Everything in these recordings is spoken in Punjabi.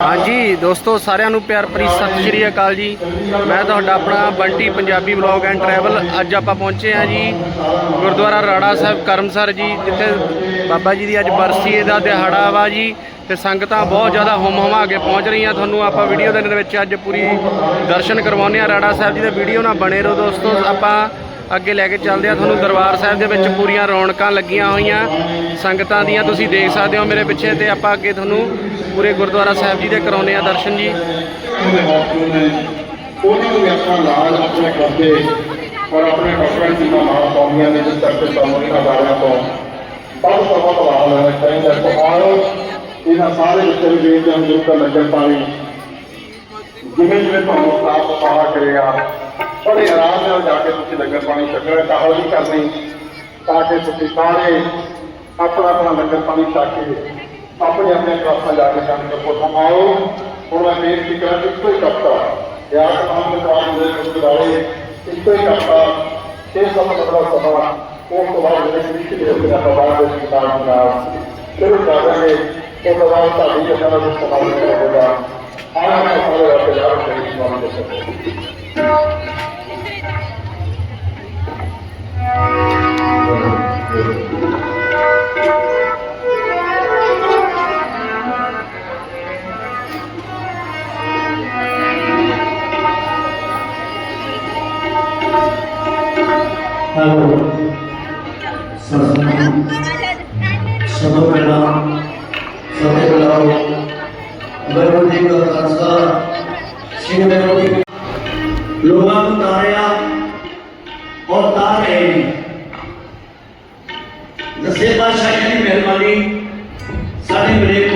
ਹਾਂਜੀ, ਦੋਸਤੋ, ਸਾਰਿਆਂ ਨੂੰ ਪਿਆਰ ਭਰੀ ਸਤਿ ਸ਼੍ਰੀ ਅਕਾਲ ਜੀ। ਮੈਂ ਤੁਹਾਡਾ ਆਪਣਾ Bunty Punjabi vlog and travel ਅੱਜ ਆਪਾਂ ਪਹੁੰਚੇ ਹਾਂ ਜੀ ਗੁਰਦੁਆਰਾ ਰਾੜਾ ਸਾਹਿਬ ਕਰਮਸਰ ਜੀ, ਜਿੱਥੇ ਬਾਬਾ ਜੀ ਦੀ ਅੱਜ ਬਰਸੀ ਦਾ ਦਿਹਾੜਾ ਵਾ ਜੀ। ਤੇ ਸੰਗਤਾਂ ਬਹੁਤ ਜ਼ਿਆਦਾ ਹੁਮ ਹੁਮਾ ਕੇ ਪਹੁੰਚ ਰਹੀਆਂ। ਤੁਹਾਨੂੰ ਆਪਾਂ ਵੀਡੀਓ ਦੇ ਵਿੱਚ ਅੱਜ ਪੂਰੀ ਦਰਸ਼ਨ ਕਰਵਾਉਂਦੇ ਆ ਰਾੜਾ ਸਾਹਿਬ ਜੀ ਦੇ ਵੀਡੀਓ ਨਾਲ ਬਣੇ ਰਹੋ ਦੋਸਤੋ। ਆਪਾਂ ਅੱਗੇ ਲੈ ਕੇ ਚੱਲਦੇ ਆ ਤੁਹਾਨੂੰ ਦਰਬਾਰ ਸਾਹਿਬ ਦੇ ਵਿੱਚ ਪੂਰੀਆਂ ਰੌਣਕਾਂ ਲੱਗੀਆਂ ਹੋਈਆਂ। ਸੰਗਤਾਂ ਦੀਆਂ ਤੁਸੀਂ ਦੇਖ ਸਕਦੇ ਹੋ ਮੇਰੇ ਪਿੱਛੇ ਤੇ ਆਪਾਂ ਅੱਗੇ ਤੁਹਾਨੂੰ ਪੂਰੇ ਗੁਰਦੁਆਰਾ ਸਾਹਿਬ ਜੀ ਦੇ ਕਰਾਉਨੇ ਆ ਦਰਸ਼ਨ ਜੀ। ਉਹਨਾਂ ਨੂੰ ਵੀ ਆਪਣਾ ਆਪਣੇ ਕਰਦੇ ਔਰ ਆਪਣੇ ਡਾਕਟਰਾਂ ਦੀ ਮਾਂ ਕੌਮੀਆਂ ਦੇ ਜਿਸ ਤਰ੍ਹਾਂ ਸਾਹਮਣੇ ਅਦਾਰਿਆਂ ਤੋਂ ਬਹੁਤ ਬਹੁਤ ਲਾਭ ਲੈਣਾ ਚਾਹੀਦਾ ਹੈ ਇਹਨਾਂ ਸਾਰੇ ਬੱਚੇ ਵੀ ਵੇਖਦੇ ਹਨ ਜੋ ਲੰਗਰ ਪਾਣੀ ਜਿਵੇਂ ਜਿਵੇਂ ਤੁਹਾਨੂੰ ਸਾਫ਼ ਸਫ਼ਾਈ ਕਰੇਗਾ ਬੜੇ ਆਰਾਮ ਨਾਲ ਜਾ ਕੇ ਤੁਸੀਂ ਲੰਗਰ ਪਾਣੀ ਛਕਣਾ ਕਾਹਲ ਨਹੀਂ ਕਰਨੀ, ਤਾਂ ਕਿ ਤੁਸੀਂ ਸਾਰੇ ਆਪਣਾ ਆਪਣਾ ਲੰਗਰ ਪਾਣੀ ਛਕ ਕੇ ਆਪਣੇ ਆਪਣੇ ਕਲਾਸਾਂ ਜਾ ਕੇ ਕੰਮ ਕਰੋ। ਆਓ, ਹੁਣ ਮੈਂ ਬੇਨਤੀ ਕਰਾਂ ਕਿ ਕੋਈ ਕਪਤਾ ਯਾਰ ਆਮ ਦੇ ਦੇ ਗੁਰਦੁਆਰੇ ਇੱਕੋ ਹੀ ਕਪਤਾ ਛੇ ਸਮਾਂ ਬੜਾ ਸਮਾਂ ਉਹ ਤੋਂ ਬਾਅਦ ਜਿਹੜੇ ਕ੍ਰਿਸ਼ਟ ਦੇ ਉੱਤੇ ਬਾਅਦ ਦੇ ਕਿਤਾਬ ਨਾਲ ਸ਼ੁਰੂ ਕਰਾਂਗੇ ਉਹ ਤੋਂ ਬਾਅਦ ਤੁਹਾਡੀ ਜਿਹੜਾ ਦਾ ਸਮਾਂ ਹੋਵੇਗਾ ਆਹ ਮੈਂ ਸਾਰੇ ਆਪਣੇ ਯਾਰ ਦੇ ਸਮਾਂ ਦੇ ਸਕਦੇ ਪਹਿਲਾਂ ਸਭੇ ਬੁਲਾਓ ਵਾਹਿਗੁਰੂ ਜੀ ਕਾ ਖਾਲਸਾ ਸ੍ਰੀ ਵਾਹਿਗੁਰੂ ਜੀ ਕੀ- ਲੋਕਾਂ ਨੂੰ ਤਾਰਿਆ ਔਰ ਤਾਰ ਰਹੇ ਨੇ ਦਸੇ ਪਾਤਸ਼ਾਹ ਦੀ ਮਿਹਰਬਾਨੀ ਸਾਡੇ ਮਲੇ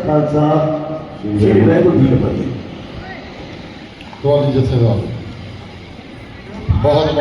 ਖਾਲਸਾ ਸ੍ਰੀ ਵਾਹਿਗੁਰੂ ਜੀ ਕੀ ਫਤਿਹ ਤੁਹਾਡੀ ਜਥੇਦਾਰ ਬਹੁਤ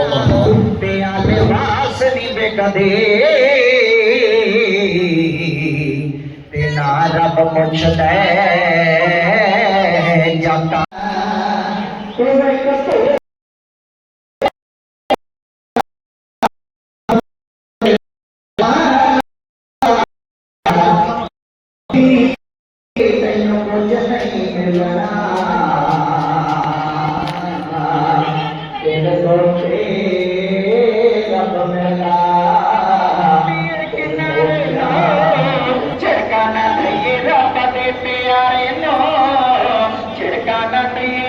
நடனே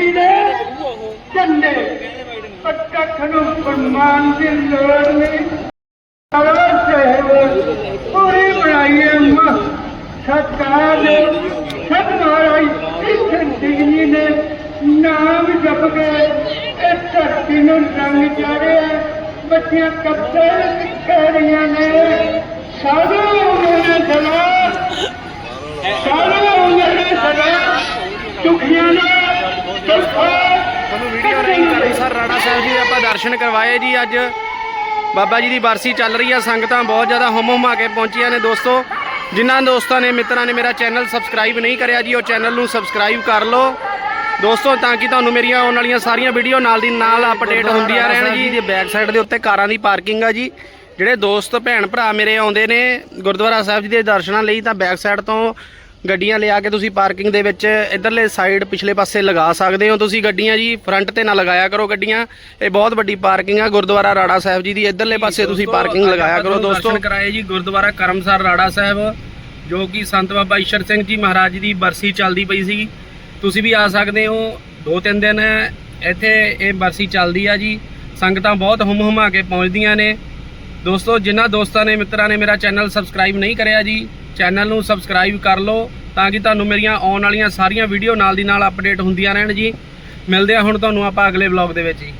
ਸਿੱਖੀ ਦੇ ਝੰਡੇ ਪੱਕਾ ਨੂੰ ਫਰਮਾਨ ਦੀ ਲੋੜ ਨਹੀਂ। ਸਾਰਾ ਸਾਹਿਬ ਪੂਰੀ ਬਣਾਈ ਹੈ ਸਰਕਾਰ ਨੇ ਸਭ ਮਹਾਰਾਜ ਸਿੰਘ ਜੀ ਨੇ, ਨਾਮ ਜਪ ਕੇ ਇਸ ਧਰਤੀ ਨੂੰ ਰੰਗ ਚਾੜਿਆ। ਬੱਚੀਆਂ ਕੱਪੜੇ ਸਿੱਖੇ ਰਹੀਆਂ ਨੇ। ਸਾਧੂ ਨੇ ਸਦਾ ਸਾਧੂ ਨੇ ਸਦਾ ਦੁਖੀਆਂ ਨੇ ਤੁਹਾਨੂੰ ਵੀਡੀਓ ਨਹੀਂ ਕਰਨੀ ਸਰ ਰਾਣਾ ਸਾਹਿਬ ਜੀ ਦੇ ਆਪਾਂ ਦਰਸ਼ਨ ਕਰਵਾਏ ਜੀ ਅੱਜ। ਬਾਬਾ ਜੀ ਦੀ ਬਰਸੀ ਚੱਲ ਰਹੀ ਆ ਸੰਗਤਾਂ ਬਹੁਤ ਜ਼ਿਆਦਾ ਹੁਮ ਹੁਮਾ ਕੇ ਪਹੁੰਚੀਆਂ ਨੇ ਦੋਸਤੋ। ਜਿਨ੍ਹਾਂ ਦੋਸਤਾਂ ਨੇ ਮਿੱਤਰਾਂ ਨੇ ਮੇਰਾ ਚੈਨਲ ਸਬਸਕ੍ਰਾਈਬ ਨਹੀਂ ਕਰਿਆ ਜੀ ਉਹ ਚੈਨਲ ਨੂੰ ਸਬਸਕ੍ਰਾਈਬ ਕਰ ਲਓ। ਦੋਸਤੋ ਤਾਂ ਕਿ ਤੁਹਾਨੂੰ ਮੇਰੀਆਂ ਆਉਣ ਵਾਲੀਆਂ ਸਾਰੀਆਂ ਵੀਡੀਓ ਨਾਲ ਦੀ ਨਾਲ ਅਪਡੇਟ ਹੁੰਦੀਆਂ ਰਹਿਣ ਜੀ। ਦੀ ਬੈਕ ਸਾਈਡ ਦੇ ਉੱਤੇ ਕਾਰਾਂ ਦੀ ਪਾਰਕਿੰਗ ਆ ਜੀ। ਜਿਹੜੇ ਦੋਸਤ ਭੈਣ ਭਰਾ ਮੇਰੇ ਆਉਂਦੇ ਨੇ ਗੁਰਦੁਆਰਾ ਸਾਹਿਬ ਜੀ ਦੇ ਦਰਸ਼ਨਾਂ ਲਈ ਤਾਂ ਬੈਕ ਸਾਈਡ ਤੋਂ ਗੱਡੀਆਂ ਲਿਆ ਕੇ ਤੁਸੀਂ ਪਾਰਕਿੰਗ ਦੇ ਵਿੱਚ ਇਧਰਲੇ ਸਾਈਡ ਪਿਛਲੇ ਪਾਸੇ ਲਗਾ ਸਕਦੇ ਹੋ। ਤੁਸੀਂ ਗੱਡੀਆਂ ਜੀ ਫਰੰਟ ਤੇ ਨਾ ਲਗਾਇਆ ਕਰੋ ਗੱਡੀਆਂ। ਇਹ ਬਹੁਤ ਵੱਡੀ ਪਾਰਕਿੰਗ ਆ। ਗੁਰਦੁਆਰਾ ਰਾੜਾ ਸਾਹਿਬ ਜੀ ਦੀ ਇਧਰਲੇ ਪਾਸੇ ਤੁਸੀਂ ਪਾਰਕਿੰਗ ਲਗਾਇਆ ਕਰੋ ਦੋਸਤੋ। ਦਰਸ਼ਨ ਕਰਾਏ ਜੀ ਗੁਰਦੁਆਰਾ ਕਰਮਸਰ ਰਾੜਾ ਸਾਹਿਬ ਜੋ ਕਿ ਸੰਤ ਬਾਬਾ ਈਸ਼ਰ ਸਿੰਘ ਜੀ ਮਹਾਰਾਜ ਦੀ ਬਰਸੀ ਚੱਲਦੀ ਪਈ ਸੀ ਤੁਸੀਂ ਵੀ ਆ ਸਕਦੇ ਹੋ ਦੋ ਤਿੰਨ ਦਿਨ ਇੱਥੇ ਇਹ ਬਰਸੀ ਚੱਲਦੀ ਆ ਜੀ। ਸੰਗਤਾਂ ਬਹੁਤ ਹੁਮ ਹੁਮਾ ਕੇ ਪਹੁੰਚਦੀਆਂ ਨੇ। ਦੋਸਤੋ ਜਿਨ੍ਹਾਂ ਦੋਸਤਾਂ ਨੇ ਮਿੱਤਰਾਂ ਨੇ ਮੇਰਾ ਚੈਨਲ ਸਬਸਕ੍ਰਾਈਬ ਨਹੀਂ ਕਰਿਆ ਜੀ ਚੈਨਲ ਨੂੰ ਸਬਸਕ੍ਰਾਈਬ ਕਰ ਲਓ ਤਾਂ ਕਿ ਤੁਹਾਨੂੰ ਮੇਰੀਆਂ ਆਉਣ ਵਾਲੀਆਂ ਸਾਰੀਆਂ ਵੀਡੀਓ ਨਾਲ ਦੀ ਨਾਲ ਅਪਡੇਟ ਹੁੰਦੀਆਂ ਰਹਿਣ ਜੀ। ਮਿਲਦੇ ਆ ਹੁਣ ਤੁਹਾਨੂੰ ਆਪਾਂ ਅਗਲੇ ਵਲੌਗ ਦੇ ਵਿੱਚ ਜੀ।